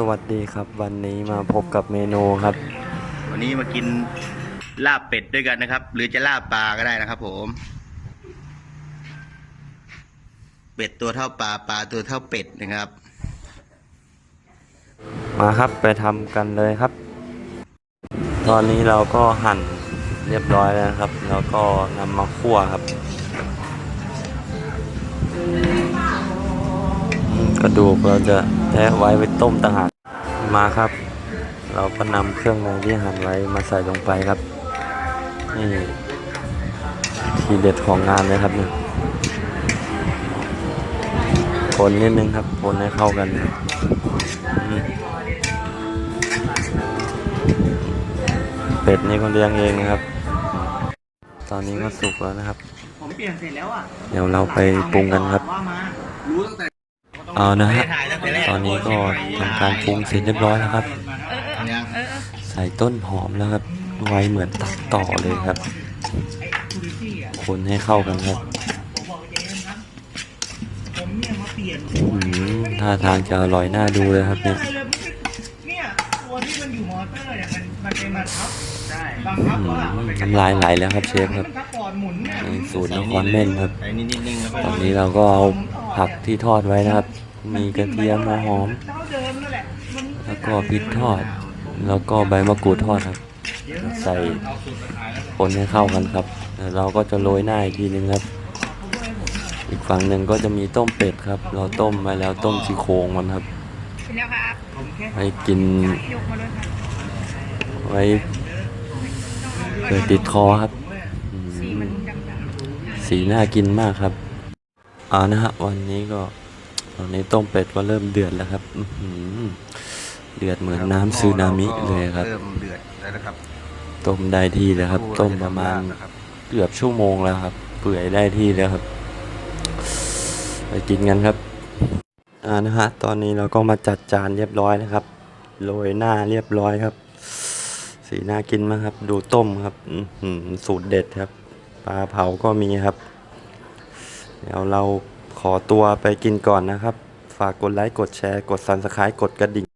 สวัสดีครับ วันนี้มาพบกับเมนูครับ วันนี้มากินลาบเป็ดด้วยกันนะครับ หรือจะลาบปลาก็ได้นะครับ ผม เป็ดตัวเท่าปลาปลาตัวเท่าเป็ดนะครับ มาครับไปทำกันเลยครับ ตอนนี้เราก็หั่นเรียบร้อยแล้วนะครับ แล้วก็นำมาคั่วครับ ระดูกเราจะแทะไว้ไว้ต้มต่างหากมาครับ เราก็นำเครื่องในที่หั่นไว้มาใส่ลงไปครับนี่ทีเด็ดของงานเลยครับเนี่ยคนนิดนึงครับคนให้เข้ากันเป็ดนี่ก็เลี้ยงเองนะครับ ตอนนี้ก็สุกแล้วนะครับผมเปลี่ยนเสร็จแล้วอะเดี๋ยวเราไปปรุงกันครับว่ามา เอานะฮะถ่ายตั้งแต่แรกตอนนี้ก็ทำการปรุงเสร็จเรียบร้อยแล้วครับยังใส่ต้นหอมแล้วครับ ไว้เหมือนตัดต่อเลยครับ คนให้เข้ากันครับอืมท่าทางจะอร่อยน่าดูเลยครับเนี่ยเนี่ยตัวที่มันอยู่มอเตอร์เนี่ยมันมันเป็นบังคับใช่บังคับอืว่ามน้ำลายไหลแล้วครับเชฟครับมันทับก่อนหมุนเนี่ยนี่สูตรนครเม่นครับไอ้นิดนิดนึงแล้วก็ตอนนี้เราก็เอาผักที่ทอดไว้นะครับ มีกระเทียมหัวหอมเท่าเดิมนั่นแหละมันแล้วก็พริกทอด แล้วก็ใบมะกรูดทอดครับ ใส่คนให้เข้ากันครับแล้วเราก็จะโรยหน้าอีกทีนึงครับ อีกฝั่งหนึ่งก็จะมีต้มเป็ดครับ เราต้มไว้แล้วต้มซี่โครงมันครับเป็นแล้วครับผมแค่ไว้กินยกมาเลยครับไว้เพื่อติดคอครับอืมสีมันดำสีน่ากินมากครับเอานะฮะวันนี้ก็ ตอนนี้ต้มเป็ดก็เริ่มเดือดแล้วครับอื้อหือเดือดเหมือนน้ำซึนามิเลยครับ เริ่มเดือดแล้วนะครับต้มได้ที่แล้วครับ ต้มประมาณนะครับเกือบชั่วโมงแล้วครับ เปื่อยได้ที่แล้วครับ ไปกินกันครับอ่านะฮะตอนนี้เราก็มาจัดจานเรียบร้อยนะครับโรยหน้าเรียบร้อยครับ สีน่ากินมากครับ ดูต้มครับอื้อหือสูตรเด็ดครับ ปลาเผาก็มีครับ เดี๋ยวเรา ขอตัวไปกินก่อนนะครับ ฝากกดไลค์ กดแชร์ กดซับสไคร b e กดกระดิ่ง